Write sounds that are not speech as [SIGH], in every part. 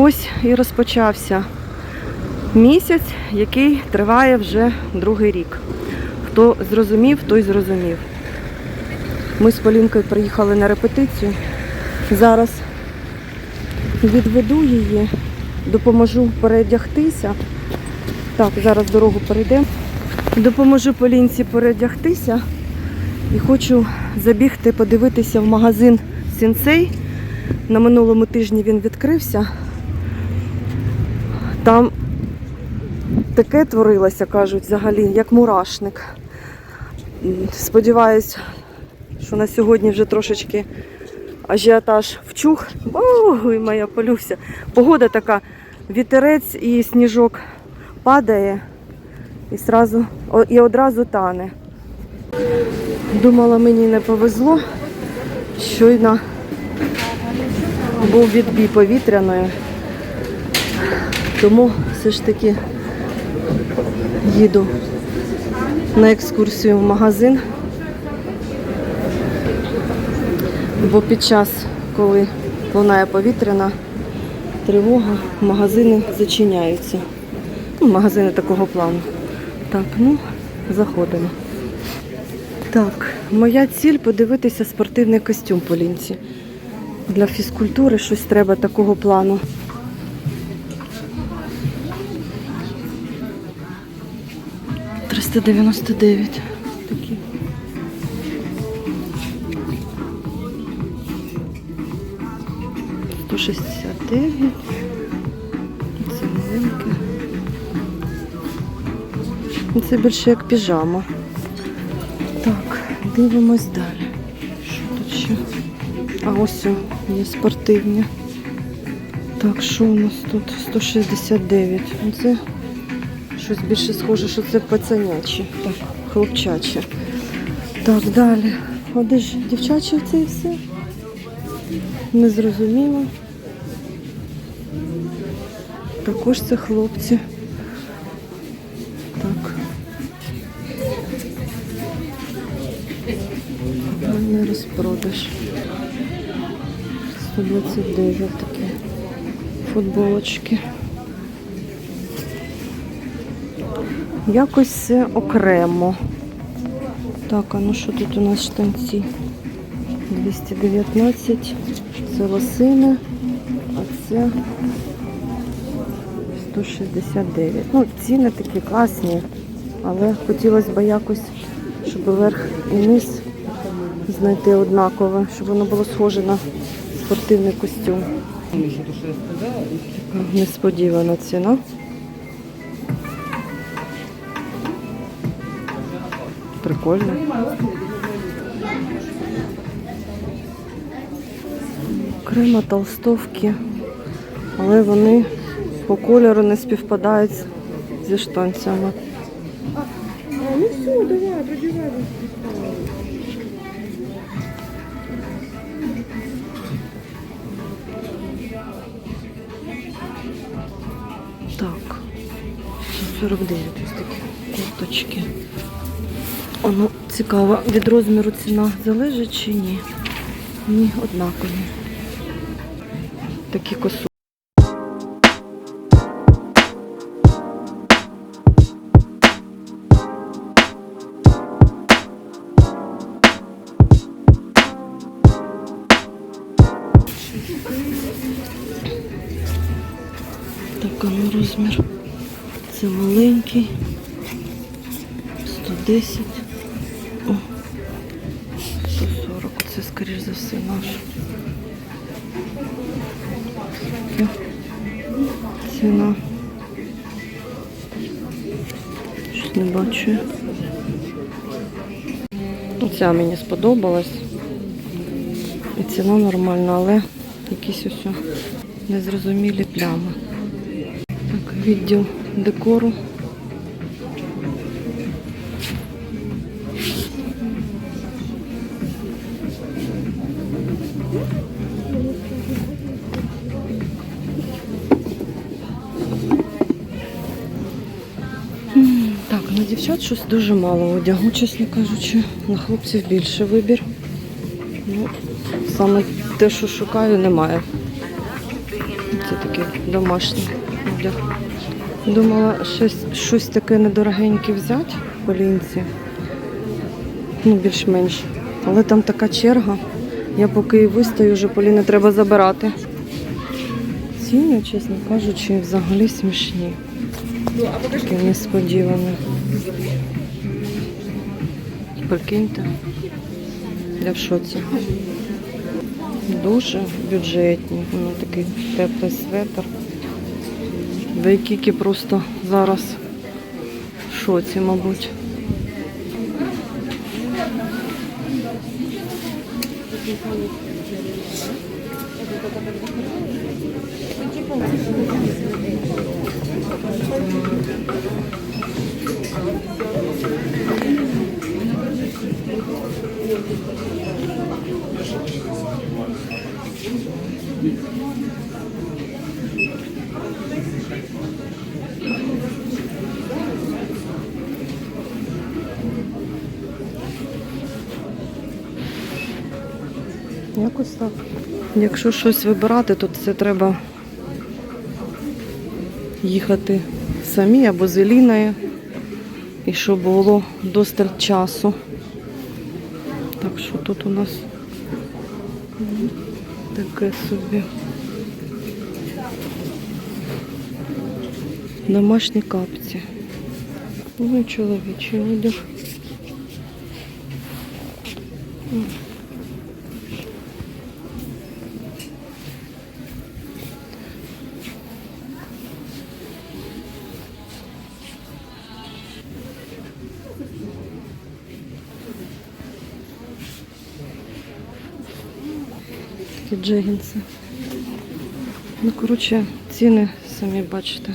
Ось і розпочався місяць, який триває вже другий рік. Хто зрозумів, той зрозумів. Ми з Полінкою приїхали на репетицію. Зараз відведу її, допоможу переодягтися. Так, зараз дорогу перейдемо. Допоможу Полінці переодягтися і хочу забігти подивитися в магазин Сінсей. На минулому тижні він відкрився. Там таке творилося, кажуть, взагалі, як мурашник. Сподіваюсь, що на сьогодні вже трошечки ажіотаж вчух. Ой, моя полюся. Погода така, вітерець і сніжок падає і, сразу, і одразу тане. Думала, мені не повезло. Щойно був відбій повітряної. Тому все ж таки їду на екскурсію в магазин. Бо під час, коли лунає повітряна тривога, магазини зачиняються. Ну, магазини такого плану. Так, ну, заходимо. Так, моя ціль подивитися спортивний костюм по лінці. Для фізкультури щось треба такого плану. Триста дев'яносто дев'ять. Такі. Сто шістдесят дев'ять. Це маленьке. Це більше як піжама. Так, дивимось далі. Що тут ще? А ось є спортивні. Так, що у нас тут? 169. Ну, Це щось більше схоже, що це пацанячі. Так, хлопчачі. Так, далі. А де ж дівчачі це і все? Не зрозуміло. Також це хлопці. Так. Не розпродаж. 129 такі футболочки. Якось окремо. Так, а ну що тут у нас штанці? 219. Це лосини, а це 169. Ну, ціни такі класні, але хотілося б якось, щоб верх і низ знайти однакове, щоб воно було схоже на спортивний костюм. Несподівана ціна. Прикольно. Окремо толстовки, але вони по кольору не співпадають зі штанцями. Ну все, давай, продевай. Так, 49 ось такі курточки. Воно цікаво, від розміру ціна залежить чи ні? Ні, однакові. Такі косу. Так, ну розмір. Це маленький. 110. За все, наш. Ціна. Щось не бачу. Ну, Ця мені сподобалась. І ціна нормальна, але якісь ось незрозумілі плями. Так, відділ декору. Дівчат щось дуже мало одягу, чесно кажучи. На хлопців більше вибір. Ну, саме те, що шукаю, немає. це такий домашній одяг. Думала щось, щось таке недорогеньке взяти по лінці. Ну, більш-менш. Але там така черга. Я поки і вистою, вже Поліни треба забирати. Ціни, чесно кажучи, взагалі смішні. Таке несподіване. Прикиньте. Я в шоці. Дуже бюджетні. Ну, такий теплий светр. Вейкіки просто зараз в шоці, мабуть. Якось так. Якщо щось вибирати, то це треба їхати самі або з Еліною. І щоб було досталь часу. Так що тут у нас таке собі. Домашні капці. Ну чоловічий одяг. Джегінси. Ну, коротше, ціни самі бачите.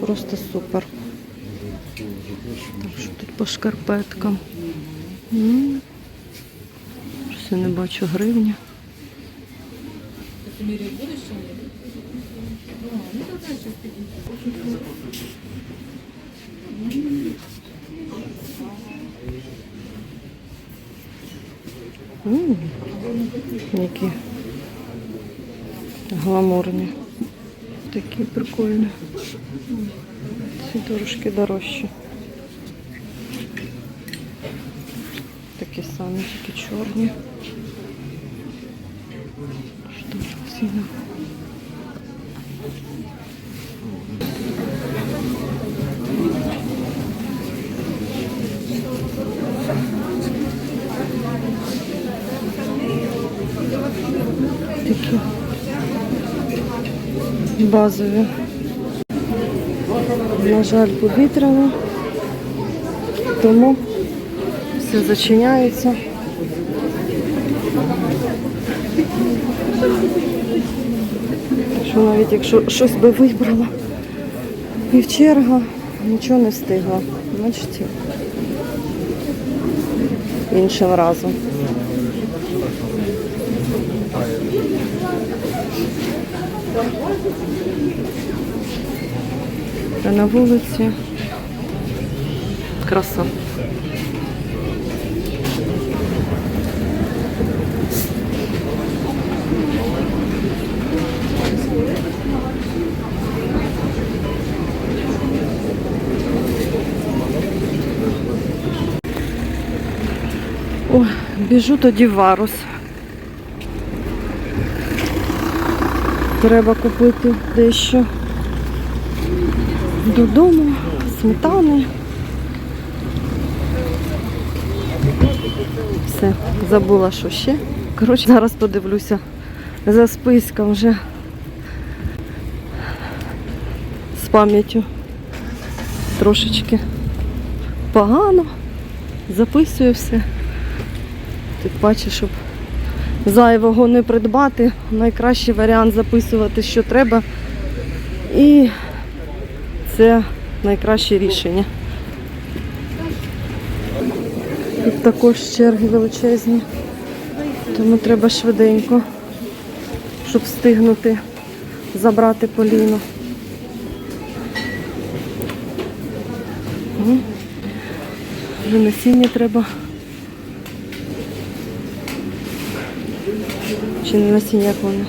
Просто супер. Так що тут по шкарпеткам. Я не бачу гривні. М, Які гламурні. Такі прикольні. Ці дорожки дорожчі. Такі самі, тільки чорні. Що ціна? Такі базові. На жаль, повітряно, тому все зачиняється. Що навіть якщо щось би вибрала і в черга, нічого не встигла. Бачите? Іншим разом. А на вулиці краса. Ой, біжу тоді в Варус. Треба купити дещо додому, сметани. Все, забула, що ще. Коротше, зараз подивлюся за списком вже з пам'яттю трошечки погано. Записую все. Тим паче, щоб зайвого не придбати. Найкращий варіант записувати, що треба. І це найкраще рішення. Тут також черги величезні, тому треба швиденько, щоб встигнути забрати Поліну. М. Вже насіння треба. Чи не насіння, як воно?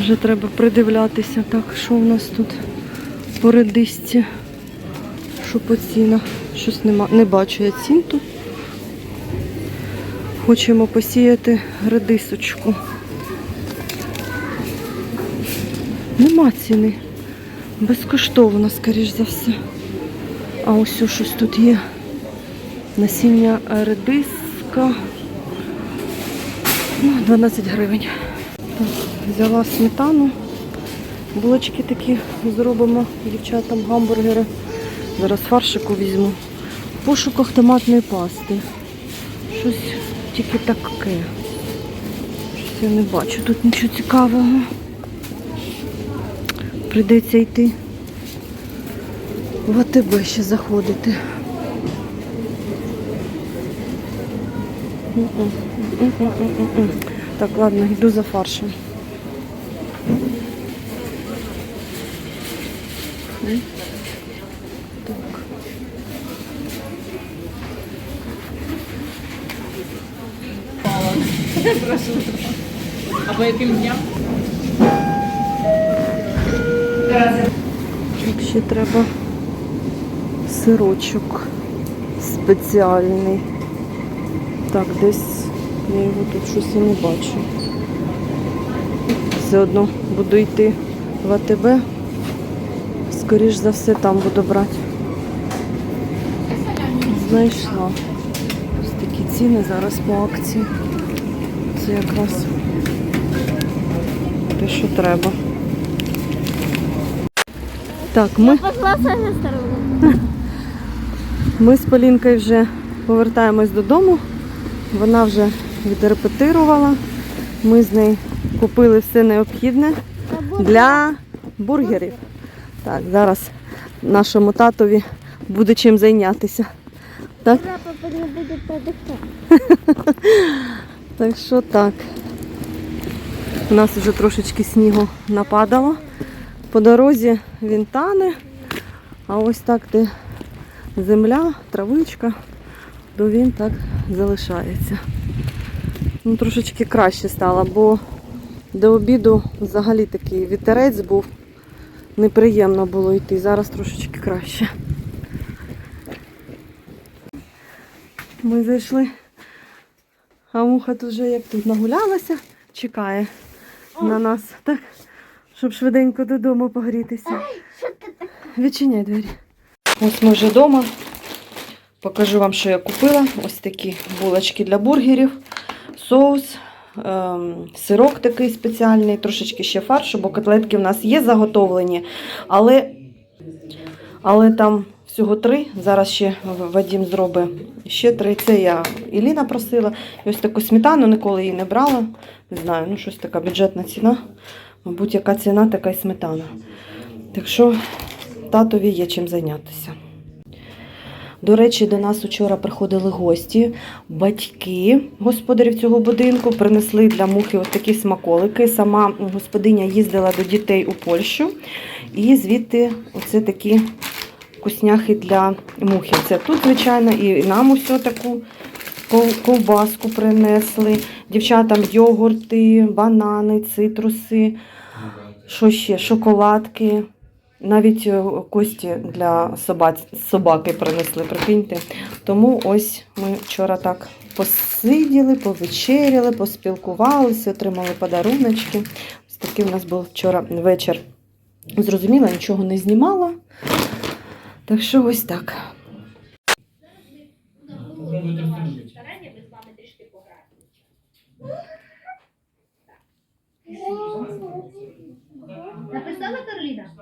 Вже треба придивлятися. Так, що в нас тут по редисці? Що по цінах? Щось нема. Не бачу я цін тут. Хочемо посіяти редисочку. Нема ціни. Безкоштовно, скоріш за все. А ось щось тут є. Насіння редиска. Ну, 12 гривень. Так, взяла сметану. Булочки такі зробимо дівчатам гамбургери. Зараз фаршику візьму. В пошуках томатної пасти. Щось тільки таке. Щось я не бачу тут нічого цікавого. Прийдеться йти в АТБ ще заходити. Так, ладно, йду за фаршем. Так. Або яким днем? Так, ще треба сирочок спеціальний. Так, десь я його тут щось і не бачу. Все одно буду йти в АТБ. Скоріш за все там буду брати. Знайшла. Ось такі ціни зараз по акції. Це якраз те, що треба. Так, ми. [LAUGHS] Ми з Полінкою вже повертаємось додому. Вона вже відрепетирувала. Ми з нею купили все необхідне для бургерів. Так, зараз нашому татові буде чим зайнятися. Так, не [LAUGHS] так що так. У нас вже трошечки снігу нападало. По дорозі він тане, а ось так, де земля, травичка, то він так залишається. Ну, трошечки краще стало, бо до обіду взагалі такий вітерець був. Неприємно було йти. Зараз трошечки краще. Ми зайшли, а муха тут вже як тут нагулялася, чекає на нас, так? Щоб швиденько додому погрітися. Відчиняй двері. Ось ми вже вдома. Покажу вам, що я купила. Ось такі булочки для бургерів, соус, ем, сирок такий спеціальний, трошечки ще фаршу, бо котлетки в нас є заготовлені, але, але там всього три. Зараз ще Вадім зробить ще три. Це я Іліна просила. Ось таку сметану ніколи її не брала. Не знаю, ну щось така бюджетна ціна. Мабуть, яка ціна, така й сметана. Так що татові є чим зайнятися. До речі, до нас вчора приходили гості, батьки господарів цього будинку принесли для мухи ось такі смаколики. Сама господиня їздила до дітей у Польщу, і звідти оце такі вкусняхи для мухи. Це тут, звичайно, і нам ось таку ковбаску принесли. Дівчатам йогурти, банани, цитруси, що ще, шоколадки. Навіть е, кості для собаки принесли, прикиньте. Тому ось ми вчора так посиділи, повечеряли, поспілкувалися, отримали подаруночки. Ось такий у нас був вчора вечір. Зрозуміла, нічого не знімала. Так що ось так. Написала Каролина?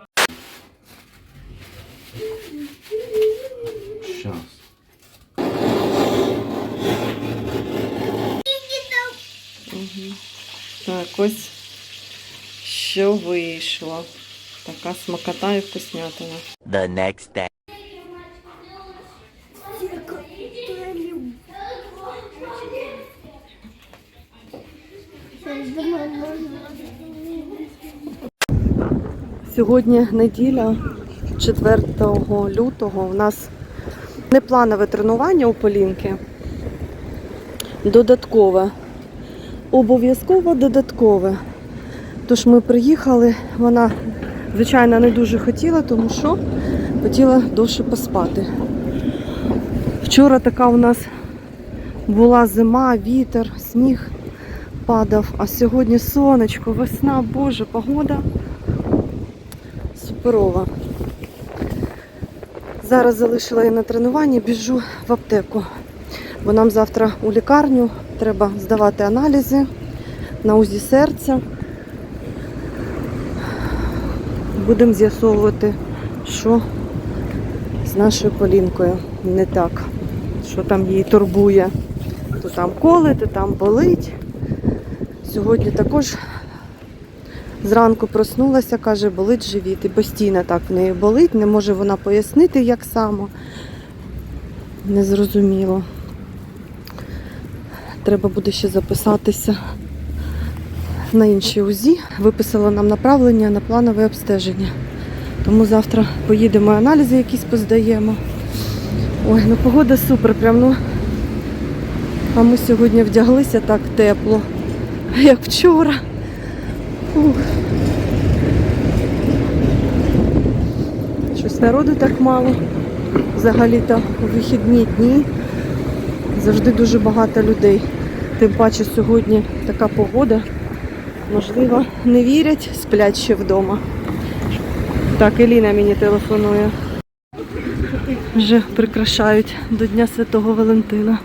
Щас. Угу. Так, ось що вийшло. Така смакота і вкуснятина. the next day. Сьогодні неділя, 4 лютого. У нас непланове тренування у Полінки. додаткове. Обов'язково додаткове. Тож ми приїхали, вона, звичайно, не дуже хотіла, тому що хотіла довше поспати. Вчора така у нас була зима, вітер, сніг падав, а сьогодні сонечко, весна, боже, погода суперова. Зараз залишила її на тренуванні, біжу в аптеку, бо нам завтра у лікарню треба здавати аналізи на УЗІ серця. Будемо з'ясовувати, що з нашою Полінкою не так, що там її турбує. То там коли, то там болить. Сьогодні також зранку проснулася, каже, болить живіт. І постійно так в неї болить, не може вона пояснити, як саме. Незрозуміло. Треба буде ще записатися на інші УЗІ. Виписала нам направлення на планове обстеження. Тому завтра поїдемо аналізи якісь поздаємо. Ой, ну погода супер, прям ну. А ми сьогодні вдяглися так тепло, як вчора. Ух. Щось народу так мало. Взагалі-то у вихідні дні завжди дуже багато людей. Тим паче сьогодні така погода. Можливо, не вірять, сплять ще вдома. Так, Еліна мені телефонує. Вже прикрашають до Дня Святого Валентина.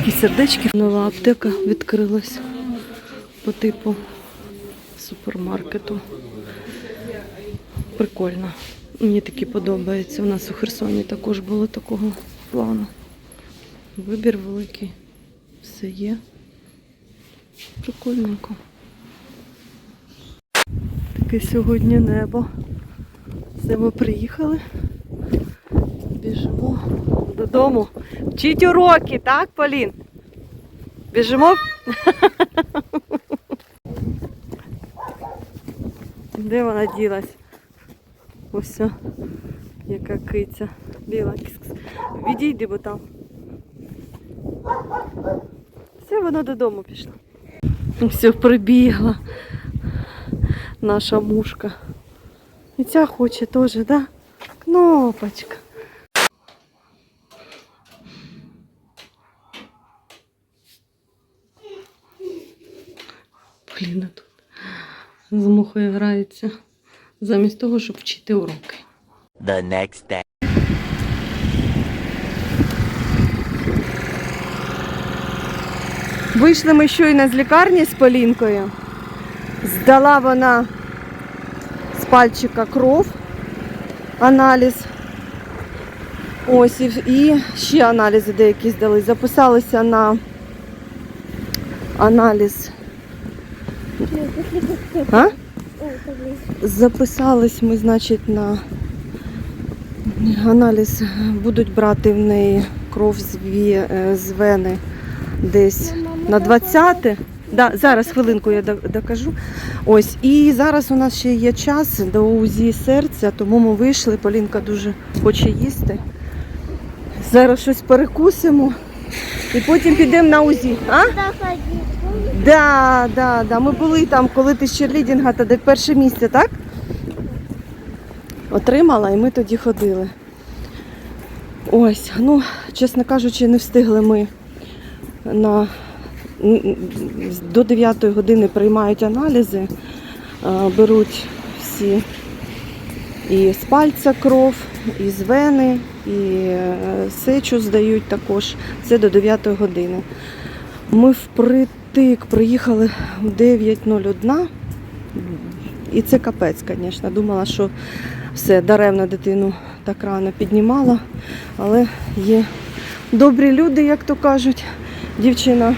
Такі сердечки. Нова аптека відкрилась по типу супермаркету. Прикольно. Мені такі подобається. У нас у Херсоні також було такого плану. Вибір великий. Все є. Прикольненько. Таке сьогодні небо. Все, ми приїхали. Біжимо додому. Вчіть уроки, так, Полін? Біжимо. Де вона ділась? Ось, яка киця. Біла. Відійди, бо там. Все, вона додому пішла. Все, прибігла наша мушка. І ця хоче теж, да? Кнопочка. З мухою грається, замість того, щоб вчити уроки. the next day. Вийшли ми щойно з лікарні з Полінкою. Здала вона з пальчика кров, аналіз. Ось і, ще аналізи деякі здали. Записалися на аналіз. А? Записались ми, значить, на аналіз. Будуть брати в неї кров з, е, вени десь на 20 Да, зараз хвилинку я докажу. Ось, і зараз у нас ще є час до УЗІ серця, тому ми вийшли. Полінка дуже хоче їсти. Зараз щось перекусимо і потім підемо на УЗІ. А? Да, да, да. Ми були там, коли ти з черлідінга, тоді перше місце, так? Отримала, і ми тоді ходили. Ось, ну, чесно кажучи, не встигли ми на до 9 години приймають аналізи, беруть всі і з пальця кров, і з вени, і е, сечу здають також. Це до 9 години. Ми впритик приїхали в 9.01. І це капець, звісно. Думала, що все, даремно дитину так рано піднімала. Але є добрі люди, як то кажуть. Дівчина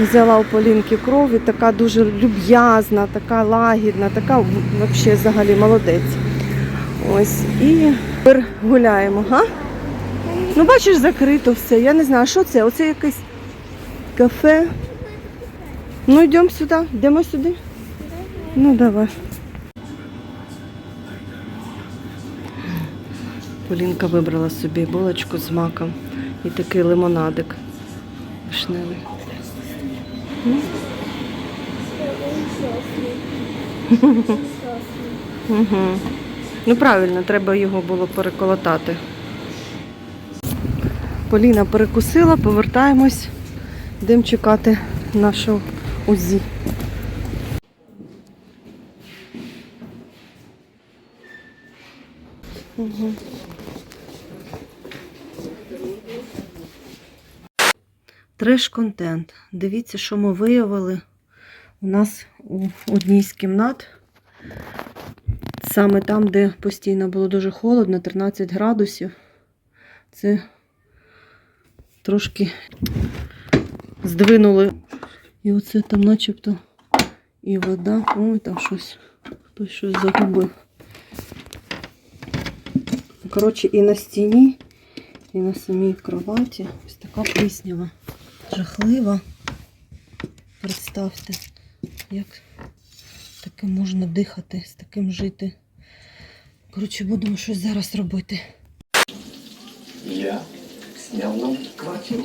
взяла у Полінки кров і така дуже люб'язна, така лагідна, така взагалі взагалі молодець. Ось. І тепер гуляємо, га? Ну, бачиш, закрито все. Я не знаю, що це? Оце якесь кафе. Ну, йдемо сюди, йдемо сюди. Ну, давай. Полінка вибрала собі булочку з маком і такий лимонадик вишневий. Ну правильно, треба його було переколотати. Поліна перекусила, повертаємось. Йдемо чекати нашу УЗІ. Угу. Треш-контент. Дивіться, що ми виявили у нас у одній з кімнат. Саме там, де постійно було дуже холодно, 13 градусів. Це трошки здвинули. І оце там начебто і вода. Ой, там щось. Хтось щось загубив. Коротше, і на стіні, і на самій кроваті ось така пліснява. Жахлива. Представте, як таке можна дихати, з таким жити. Коротше, будемо щось зараз робити. Я снял нам квартиру.